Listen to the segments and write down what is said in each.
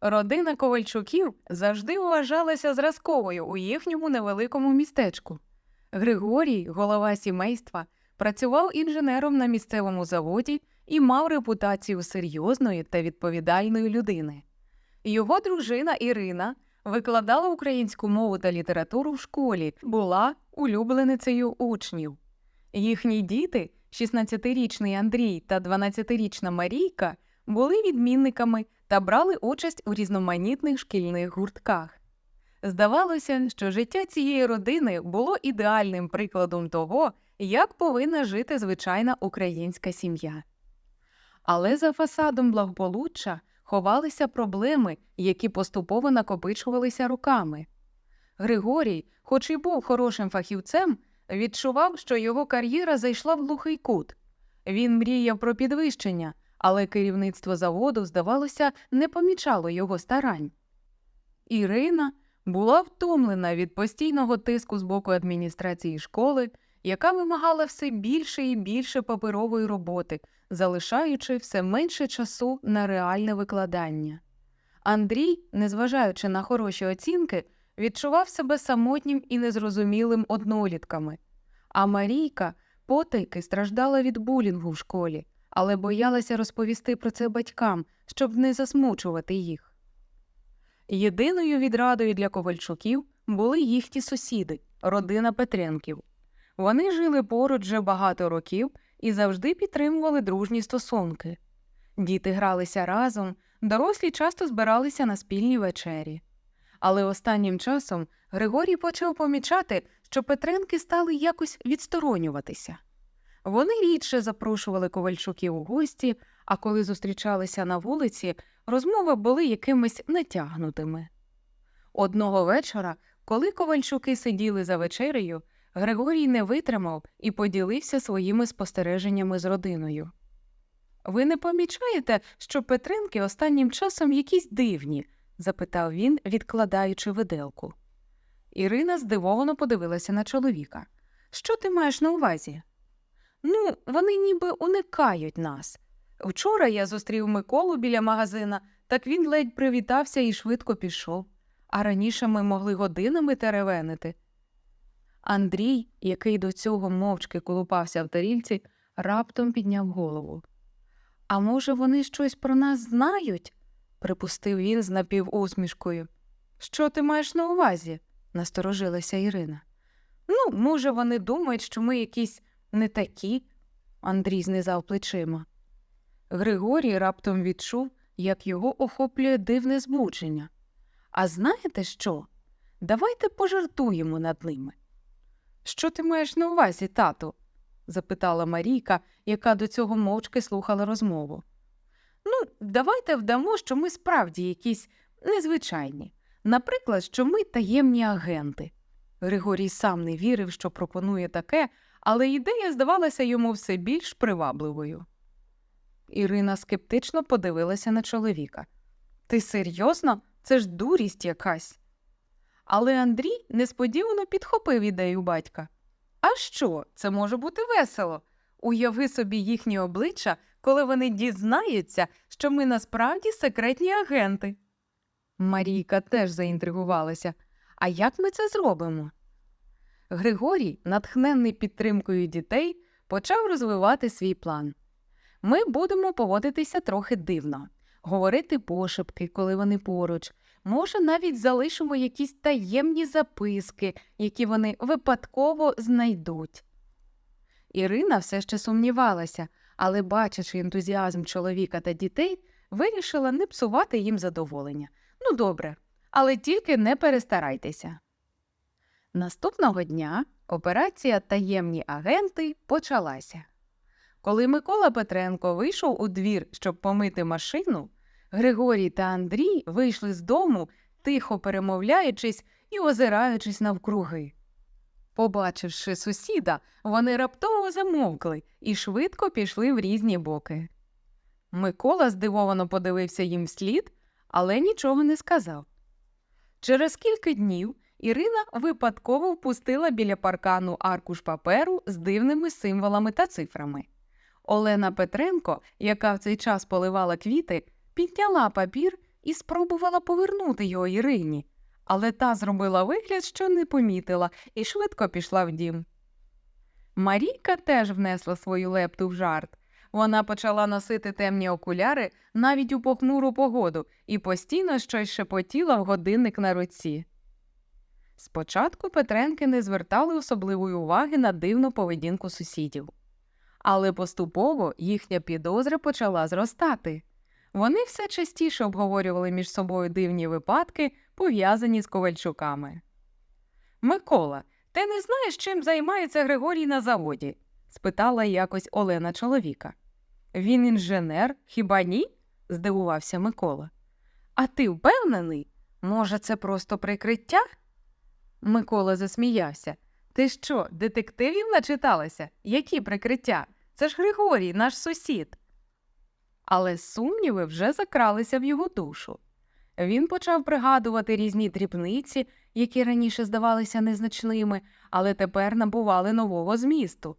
Родина Ковальчуків завжди вважалася зразковою у їхньому невеликому містечку. Григорій, голова сімейства, працював інженером на місцевому заводі і мав репутацію серйозної та відповідальної людини. Його дружина Ірина викладала українську мову та літературу в школі, була улюбленицею учнів. Їхні діти, 16-річний Андрій та 12-річна Марійка, були відмінниками та брали участь у різноманітних шкільних гуртках. Здавалося, що життя цієї родини було ідеальним прикладом того, як повинна жити звичайна українська сім'я. Але за фасадом благополуччя ховалися проблеми, які поступово накопичувалися роками. Григорій, хоч і був хорошим фахівцем, відчував, що його кар'єра зайшла в глухий кут. Він мріяв про підвищення, але керівництво заводу, здавалося, не помічало його старань. Ірина була втомлена від постійного тиску з боку адміністрації школи, яка вимагала все більше і більше паперової роботи, залишаючи все менше часу на реальне викладання. Андрій, незважаючи на хороші оцінки, відчував себе самотнім і незрозумілим однолітками. А Марійка потайки страждала від булінгу в школі, але боялася розповісти про це батькам, щоб не засмучувати їх. Єдиною відрадою для ковальчуків були їхні сусіди, родина Петренків. Вони жили поруч вже багато років і завжди підтримували дружні стосунки. Діти гралися разом, дорослі часто збиралися на спільні вечері. Але останнім часом Григорій почав помічати, що Петренки стали якось відсторонюватися. Вони рідше запрошували ковальчуків у гості, а коли зустрічалися на вулиці, розмови були якимись натягнутими. Одного вечора, коли ковальчуки сиділи за вечерею, Григорій не витримав і поділився своїми спостереженнями з родиною. Ви не помічаєте, що Петренки останнім часом якісь дивні? запитав він, відкладаючи виделку. Ірина здивовано подивилася на чоловіка. Що ти маєш на увазі? Ну, вони ніби уникають нас. Вчора я зустрів Миколу біля магазина, так він ледь привітався і швидко пішов. А раніше ми могли годинами теревенити. Андрій, який до цього мовчки колупався в тарільці, раптом підняв голову. А може, вони щось про нас знають? припустив він з напівусмішкою. Що ти маєш на увазі? насторожилася Ірина. Ну, може, вони думають, що ми якісь не такі, Андрій знизав плечима. Григорій раптом відчув, як його охоплює дивне збудження. А знаєте що? Давайте пожартуємо над ними. Що ти маєш на увазі, тату? запитала Марійка, яка до цього мовчки слухала розмову. Ну, давайте вдамо, що ми справді якісь незвичайні. Наприклад, що ми таємні агенти. Григорій сам не вірив, що пропонує таке, але ідея здавалася йому все більш привабливою. Ірина скептично подивилася на чоловіка. Ти серйозно? Це ж дурість якась. Але Андрій несподівано підхопив ідею батька. А що, це може бути весело. Уяви собі їхні обличчя, коли вони дізнаються, що ми насправді секретні агенти. Марійка теж заінтригувалася. А як ми це зробимо? Григорій, натхненний підтримкою дітей, почав розвивати свій план. Ми будемо поводитися трохи дивно, говорити пошепки, коли вони поруч. Може, навіть залишимо якісь таємні записки, які вони випадково знайдуть. Ірина все ще сумнівалася, але, бачачи ентузіазм чоловіка та дітей, вирішила не псувати їм задоволення. Ну, добре, але тільки не перестарайтеся. Наступного дня операція Таємні агенти почалася. Коли Микола Петренко вийшов у двір, щоб помити машину, Григорій та Андрій вийшли з дому, тихо перемовляючись і озираючись навкруги. Побачивши сусіда, вони раптово замовкли і швидко пішли в різні боки. Микола здивовано подивився їм вслід, але нічого не сказав. Через кілька днів Ірина випадково впустила біля паркану аркуш паперу з дивними символами та цифрами. Олена Петренко, яка в цей час поливала квіти, підняла папір і спробувала повернути його Ірині, але та зробила вигляд, що не помітила, і швидко пішла в дім. Марійка теж внесла свою лепту в жарт. Вона почала носити темні окуляри навіть у похмуру погоду і постійно щось шепотіла в годинник на руці. Спочатку Петренки не звертали особливої уваги на дивну поведінку сусідів, але поступово їхня підозра почала зростати. Вони все частіше обговорювали між собою дивні випадки, пов'язані з Ковальчуками. Микола, ти не знаєш, чим займається Григорій на заводі? спитала якось Олена чоловіка. Він інженер, хіба ні? здивувався Микола. А ти впевнений? Може, це просто прикриття? Микола засміявся. Ти що, детективів начиталася? Які прикриття? Це ж Григорій, наш сусід. Але сумніви вже закралися в його душу. Він почав пригадувати різні дрібниці, які раніше здавалися незначними, але тепер набували нового змісту.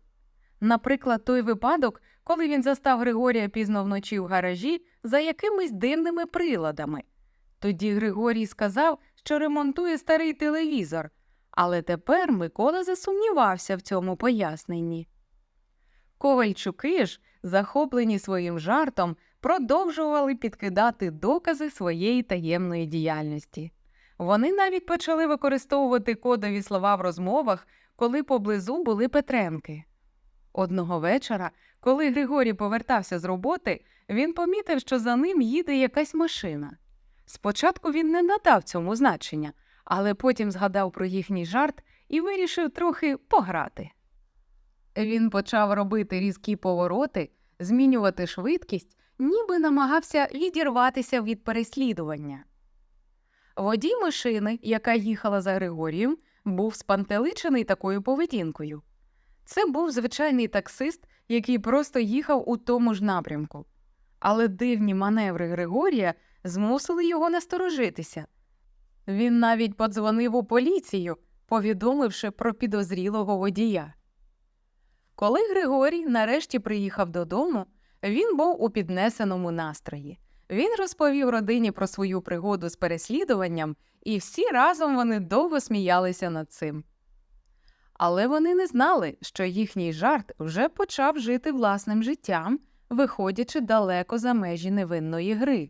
Наприклад, той випадок, коли він застав Григорія пізно вночі в гаражі за якимись дивними приладами. Тоді Григорій сказав, що ремонтує старий телевізор, але тепер Микола засумнівався в цьому поясненні. Ковальчуки ж, захоплені своїм жартом, продовжували підкидати докази своєї таємної діяльності. Вони навіть почали використовувати кодові слова в розмовах, коли поблизу були Петренки. Одного вечора, коли Григорій повертався з роботи, він помітив, що за ним їде якась машина. Спочатку він не надав цьому значення, але потім згадав про їхній жарт і вирішив трохи пограти. Він почав робити різкі повороти, змінювати швидкість, ніби намагався відірватися від переслідування. Водій машини, яка їхала за Григорієм, був спантеличений такою поведінкою. Це був звичайний таксист, який просто їхав у тому ж напрямку. Але дивні маневри Григорія змусили його насторожитися. Він навіть подзвонив у поліцію, повідомивши про підозрілого водія. Коли Григорій нарешті приїхав додому, він був у піднесеному настрої. Він розповів родині про свою пригоду з переслідуванням, і всі разом вони довго сміялися над цим. Але вони не знали, що їхній жарт вже почав жити власним життям, виходячи далеко за межі невинної гри.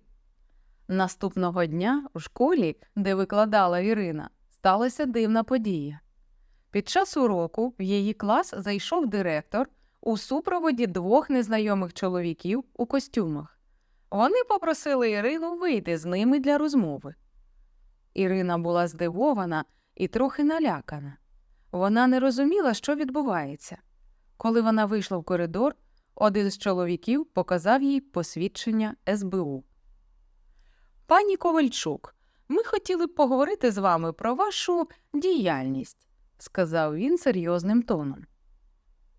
Наступного дня в школі, де викладала Ірина, сталася дивна подія. Під час уроку в її клас зайшов директор у супроводі двох незнайомих чоловіків у костюмах. Вони попросили Ірину вийти з ними для розмови. Ірина була здивована і трохи налякана. Вона не розуміла, що відбувається. Коли вона вийшла в коридор, один з чоловіків показав їй посвідчення СБУ. Пані Ковальчук, ми хотіли б поговорити з вами про вашу діяльність, сказав він серйозним тоном.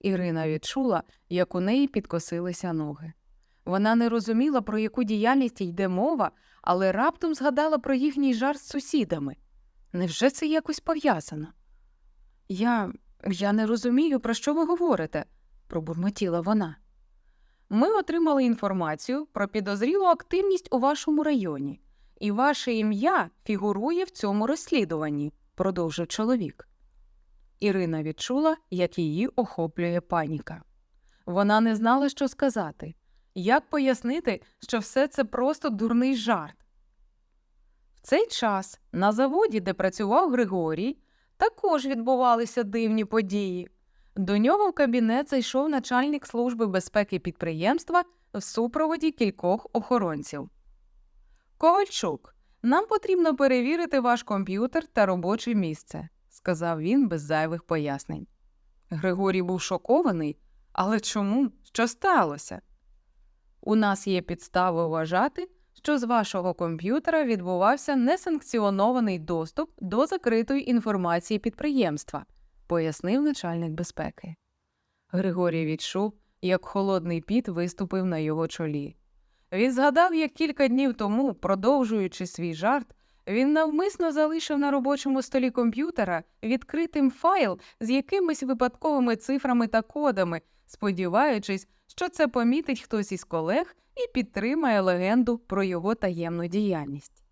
Ірина відчула, як у неї підкосилися ноги. Вона не розуміла, про яку діяльність йде мова, але раптом згадала про їхній жарт з сусідами. Невже це якось пов'язано? Я. я не розумію, про що ви говорите, пробурмотіла вона. Ми отримали інформацію про підозрілу активність у вашому районі, і ваше ім'я фігурує в цьому розслідуванні, продовжив чоловік. Ірина відчула, як її охоплює паніка. Вона не знала, що сказати, як пояснити, що все це просто дурний жарт. В цей час на заводі, де працював Григорій, також відбувалися дивні події. До нього в кабінет зайшов начальник служби безпеки підприємства в супроводі кількох охоронців. Ковальчук, нам потрібно перевірити ваш комп'ютер та робоче місце, сказав він без зайвих пояснень. Григорій був шокований, але чому? Що сталося? У нас є підстави вважати, що з вашого комп'ютера відбувався несанкціонований доступ до закритої інформації підприємства, пояснив начальник безпеки. Григорій відчув, як холодний піт виступив на його чолі. Він згадав, як кілька днів тому, продовжуючи свій жарт, він навмисно залишив на робочому столі комп'ютера відкритим файл з якимись випадковими цифрами та кодами, сподіваючись, що це помітить хтось із колег і підтримає легенду про його таємну діяльність.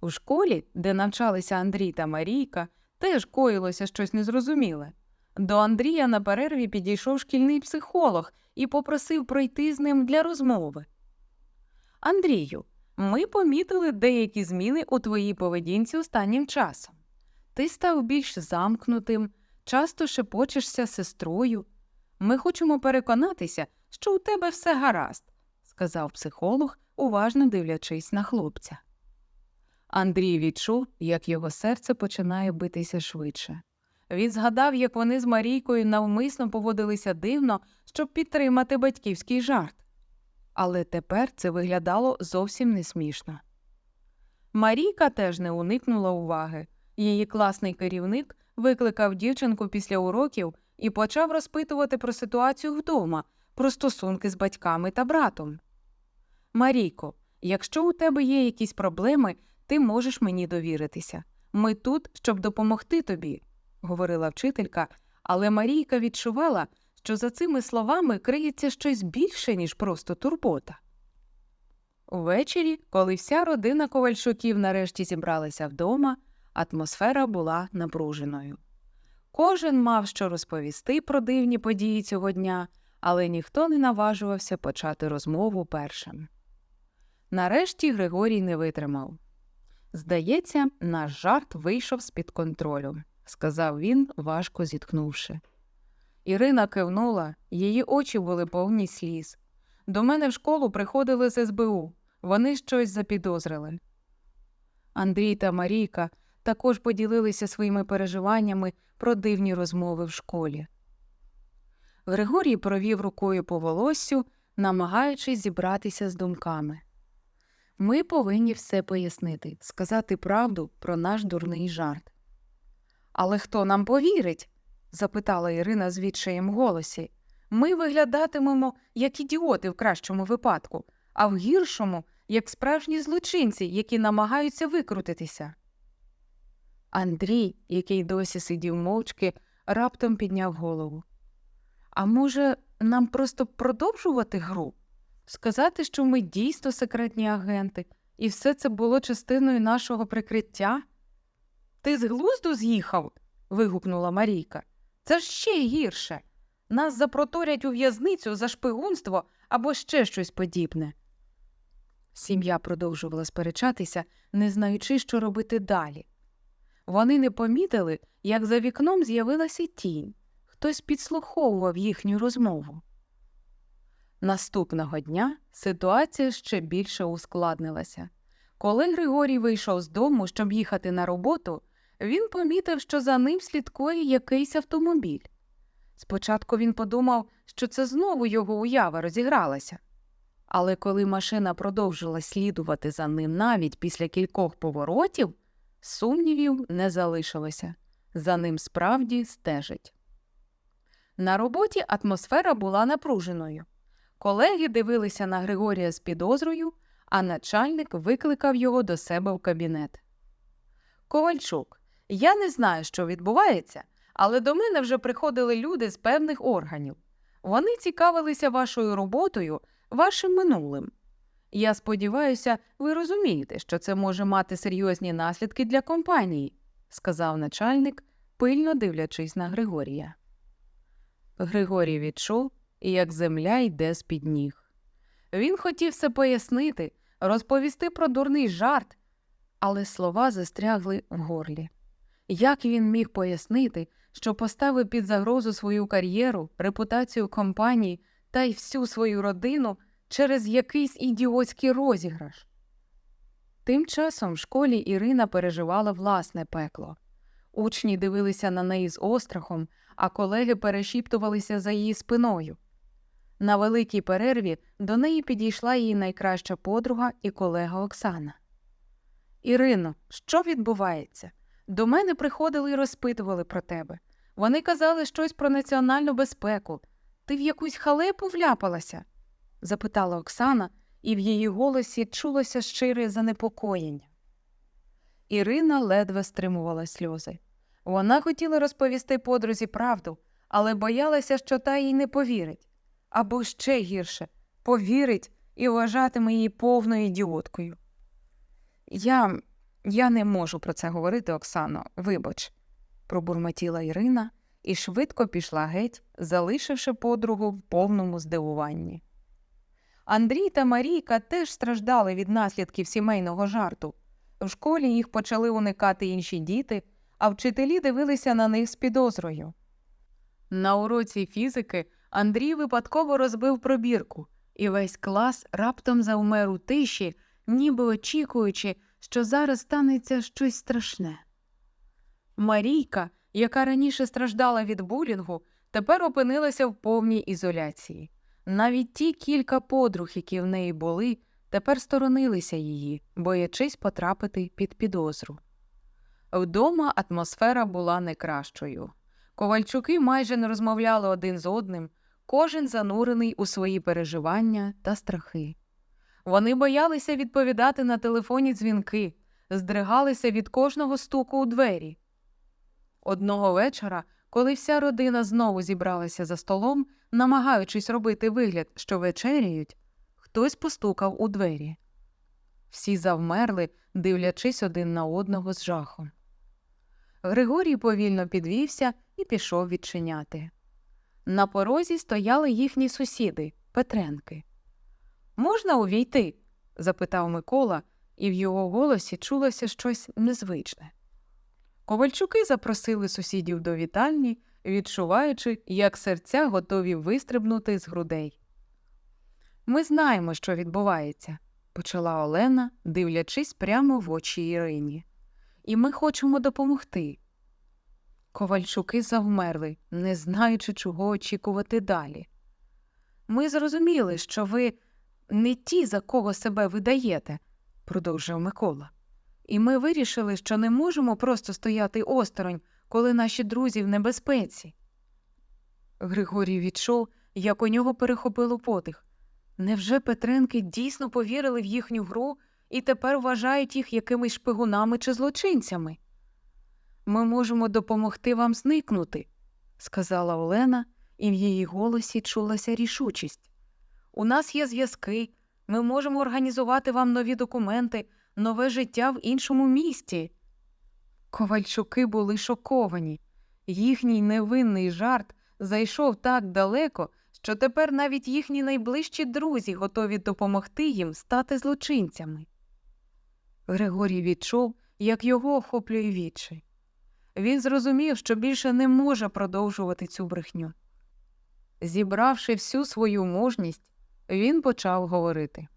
У школі, де навчалися Андрій та Марійка, теж коїлося щось незрозуміле. До Андрія на перерві підійшов шкільний психолог і попросив пройти з ним для розмови. Андрію, ми помітили деякі зміни у твоїй поведінці останнім часом. Ти став більш замкнутим, часто шепочешся сестрою. Ми хочемо переконатися, що у тебе все гаразд, сказав психолог, уважно дивлячись на хлопця. Андрій відчув, як його серце починає битися швидше. Він згадав, як вони з Марійкою навмисно поводилися дивно, щоб підтримати батьківський жарт. Але тепер це виглядало зовсім не смішно. Марійка теж не уникнула уваги. Її класний керівник викликав дівчинку після уроків і почав розпитувати про ситуацію вдома, про стосунки з батьками та братом. Марійко, якщо у тебе є якісь проблеми, ти можеш мені довіритися. Ми тут, щоб допомогти тобі, говорила вчителька, але Марійка відчувала, що за цими словами криється щось більше, ніж просто турбота. Увечері, коли вся родина ковальчуків нарешті зібралася вдома, атмосфера була напруженою. Кожен мав що розповісти про дивні події цього дня, але ніхто не наважувався почати розмову першим. Нарешті Григорій не витримав. Здається, наш жарт вийшов з під контролю, сказав він, важко зітхнувши. Ірина кивнула, її очі були повні сліз. До мене в школу приходили з СБУ, вони щось запідозрили. Андрій та Марійка також поділилися своїми переживаннями про дивні розмови в школі. Григорій провів рукою по волоссю, намагаючись зібратися з думками. Ми повинні все пояснити, сказати правду про наш дурний жарт. Але хто нам повірить? запитала Ірина з відчаєм голосі. Ми виглядатимемо як ідіоти в кращому випадку, а в гіршому як справжні злочинці, які намагаються викрутитися. Андрій, який досі сидів мовчки, раптом підняв голову. А може, нам просто продовжувати гру? Сказати, що ми дійсно секретні агенти, і все це було частиною нашого прикриття? Ти з глузду з'їхав? вигукнула Марійка. Це ж ще гірше. Нас запроторять у в'язницю за шпигунство або ще щось подібне. Сім'я продовжувала сперечатися, не знаючи, що робити далі. Вони не помітили, як за вікном з'явилася тінь. Хтось підслуховував їхню розмову. Наступного дня ситуація ще більше ускладнилася. Коли Григорій вийшов з дому, щоб їхати на роботу, він помітив, що за ним слідкує якийсь автомобіль. Спочатку він подумав, що це знову його уява розігралася. Але коли машина продовжила слідувати за ним навіть після кількох поворотів, сумнівів не залишилося за ним справді стежить. На роботі атмосфера була напруженою. Колеги дивилися на Григорія з підозрою, а начальник викликав його до себе в кабінет. Ковальчук, я не знаю, що відбувається, але до мене вже приходили люди з певних органів. Вони цікавилися вашою роботою, вашим минулим. Я сподіваюся, ви розумієте, що це може мати серйозні наслідки для компанії, сказав начальник, пильно дивлячись на Григорія. Григорій відчув, як земля йде з під ніг. Він хотів все пояснити, розповісти про дурний жарт, але слова застрягли в горлі. Як він міг пояснити, що поставив під загрозу свою кар'єру, репутацію компанії та й всю свою родину через якийсь ідіотський розіграш? Тим часом в школі Ірина переживала власне пекло. Учні дивилися на неї з острахом, а колеги перешіптувалися за її спиною. На великій перерві до неї підійшла її найкраща подруга і колега Оксана. Ірино, що відбувається? До мене приходили і розпитували про тебе. Вони казали щось про національну безпеку. Ти в якусь халепу вляпалася? запитала Оксана, і в її голосі чулося щире занепокоєння. Ірина ледве стримувала сльози. Вона хотіла розповісти подрузі правду, але боялася, що та їй не повірить. Або ще гірше, повірить і вважатиме її повною ідіоткою. Я. я не можу про це говорити, Оксано, вибач, пробурмотіла Ірина і швидко пішла геть, залишивши подругу в повному здивуванні. Андрій та Марійка теж страждали від наслідків сімейного жарту. В школі їх почали уникати інші діти, а вчителі дивилися на них з підозрою. На уроці фізики Андрій випадково розбив пробірку, і весь клас раптом завмер у тиші, ніби очікуючи, що зараз станеться щось страшне. Марійка, яка раніше страждала від булінгу, тепер опинилася в повній ізоляції. Навіть ті кілька подруг, які в неї були, тепер сторонилися її, боячись потрапити під підозру. Вдома атмосфера була не кращою. Ковальчуки майже не розмовляли один з одним, кожен занурений у свої переживання та страхи. Вони боялися відповідати на телефонні дзвінки, здригалися від кожного стуку у двері. Одного вечора, коли вся родина знову зібралася за столом, намагаючись робити вигляд, що вечеряють, хтось постукав у двері. Всі завмерли, дивлячись один на одного з жахом. Григорій повільно підвівся і пішов відчиняти. На порозі стояли їхні сусіди, Петренки. Можна увійти? запитав Микола, і в його голосі чулося щось незвичне. Ковальчуки запросили сусідів до вітальні, відчуваючи, як серця готові вистрибнути з грудей. Ми знаємо, що відбувається, почала Олена, дивлячись прямо в очі Ірині. І ми хочемо допомогти. Ковальчуки завмерли, не знаючи, чого очікувати далі. Ми зрозуміли, що ви не ті, за кого себе видаєте, продовжив Микола. І ми вирішили, що не можемо просто стояти осторонь, коли наші друзі в небезпеці. Григорій відчув, як у нього перехопило подих. Невже Петренки дійсно повірили в їхню гру і тепер вважають їх якимись шпигунами чи злочинцями? Ми можемо допомогти вам зникнути, сказала Олена, і в її голосі чулася рішучість. У нас є зв'язки, ми можемо організувати вам нові документи, нове життя в іншому місті. Ковальчуки були шоковані. Їхній невинний жарт зайшов так далеко, що тепер навіть їхні найближчі друзі готові допомогти їм стати злочинцями. Григорій відчув, як його охоплює відчай. Він зрозумів, що більше не може продовжувати цю брехню. Зібравши всю свою мужність, він почав говорити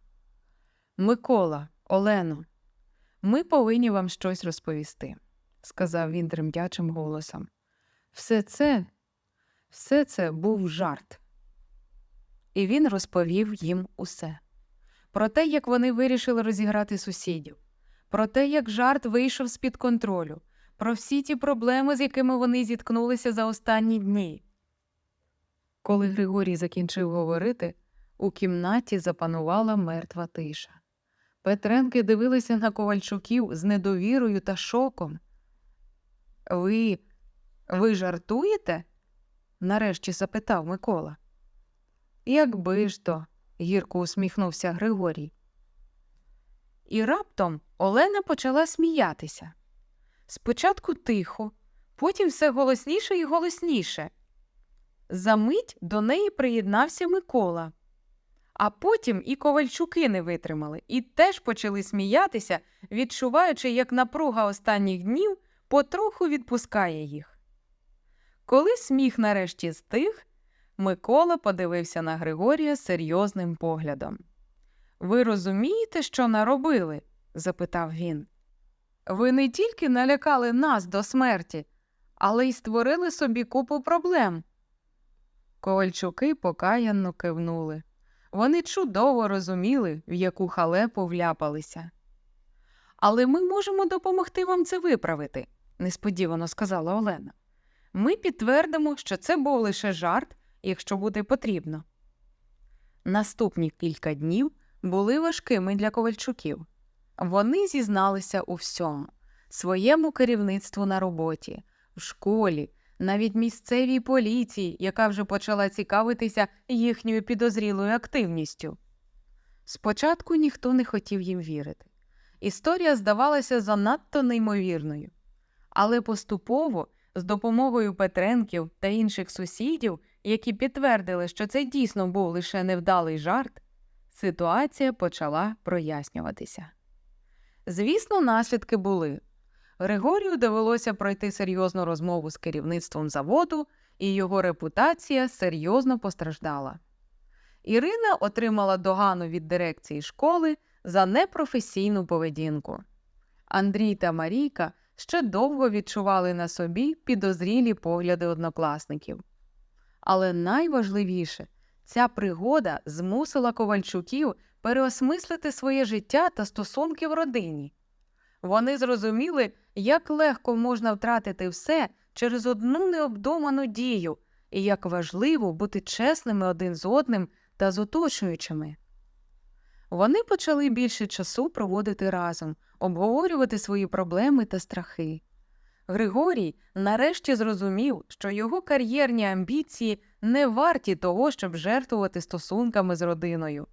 Микола, Олено, ми повинні вам щось розповісти, сказав він тремтячим голосом. Все це, все це був жарт. І він розповів їм усе про те, як вони вирішили розіграти сусідів, про те, як жарт вийшов з під контролю, про всі ті проблеми, з якими вони зіткнулися за останні дні. Коли Григорій закінчив говорити, у кімнаті запанувала мертва тиша. Петренки дивилися на ковальчуків з недовірою та шоком. Ви ви жартуєте? нарешті запитав Микола. Якби ж то, гірко усміхнувся Григорій. І раптом Олена почала сміятися. Спочатку тихо, потім все голосніше і голосніше. Замить до неї приєднався Микола. А потім і ковальчуки не витримали і теж почали сміятися, відчуваючи, як напруга останніх днів потроху відпускає їх. Коли сміх нарешті стих, Микола подивився на Григорія серйозним поглядом. Ви розумієте, що наробили? запитав він. Ви не тільки налякали нас до смерті, але й створили собі купу проблем. Ковальчуки покаянно кивнули. Вони чудово розуміли, в яку халепу вляпалися. Але ми можемо допомогти вам це виправити, несподівано сказала Олена. Ми підтвердимо, що це був лише жарт, якщо буде потрібно. Наступні кілька днів були важкими для ковальчуків. Вони зізналися у всьому своєму керівництву на роботі, в школі, навіть місцевій поліції, яка вже почала цікавитися їхньою підозрілою активністю. Спочатку ніхто не хотів їм вірити. Історія здавалася занадто неймовірною. Але поступово, з допомогою Петренків та інших сусідів, які підтвердили, що це дійсно був лише невдалий жарт, ситуація почала прояснюватися. Звісно, наслідки були. Григорію довелося пройти серйозну розмову з керівництвом заводу, і його репутація серйозно постраждала. Ірина отримала догану від дирекції школи за непрофесійну поведінку. Андрій та Марійка ще довго відчували на собі підозрілі погляди однокласників. Але найважливіше, ця пригода змусила ковальчуків переосмислити своє життя та стосунки в родині. Вони зрозуміли, як легко можна втратити все через одну необдуману дію, і як важливо бути чесними один з одним та з оточуючими. Вони почали більше часу проводити разом, обговорювати свої проблеми та страхи. Григорій нарешті зрозумів, що його кар'єрні амбіції не варті того, щоб жертвувати стосунками з родиною.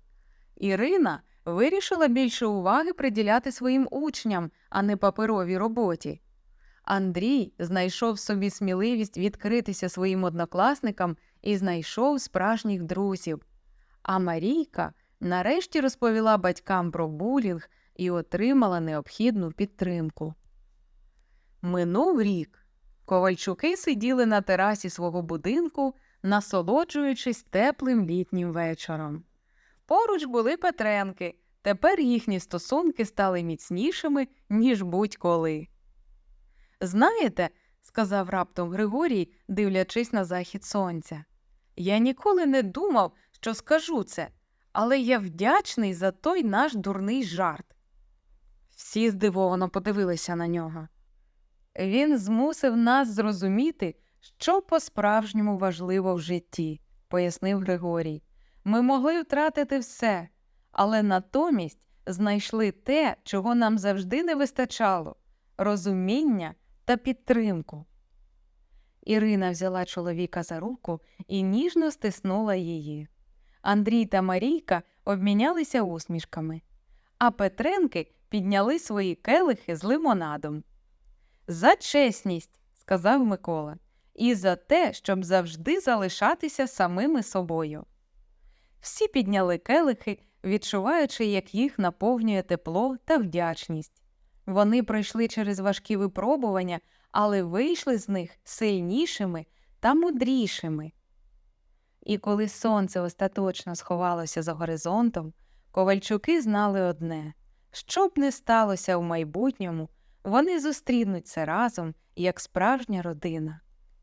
Ірина вирішила більше уваги приділяти своїм учням, а не паперовій роботі. Андрій знайшов собі сміливість відкритися своїм однокласникам і знайшов справжніх друзів. А Марійка нарешті розповіла батькам про булінг і отримала необхідну підтримку. Минув рік. Ковальчуки сиділи на терасі свого будинку, насолоджуючись теплим літнім вечором. Поруч були Петренки. Тепер їхні стосунки стали міцнішими, ніж будь-коли. Знаєте, сказав раптом Григорій, дивлячись на захід сонця, я ніколи не думав, що скажу це, але я вдячний за той наш дурний жарт. Всі здивовано подивилися на нього. Він змусив нас зрозуміти, що по-справжньому важливо в житті, пояснив Григорій. Ми могли втратити все, але натомість знайшли те, чого нам завжди не вистачало розуміння та підтримку. Ірина взяла чоловіка за руку і ніжно стиснула її. Андрій та Марійка обмінялися усмішками, а Петренки підняли свої келихи з лимонадом. За чесність, сказав Микола, і за те, щоб завжди залишатися самими собою. Всі підняли келихи, відчуваючи, як їх наповнює тепло та вдячність. Вони пройшли через важкі випробування, але вийшли з них сильнішими та мудрішими. І коли сонце остаточно сховалося за горизонтом, ковальчуки знали одне що б не сталося в майбутньому, вони зустрінуться разом як справжня родина.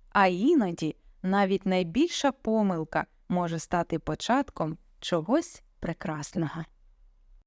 А іноді навіть найбільша помилка може стати початком чогось прекрасного.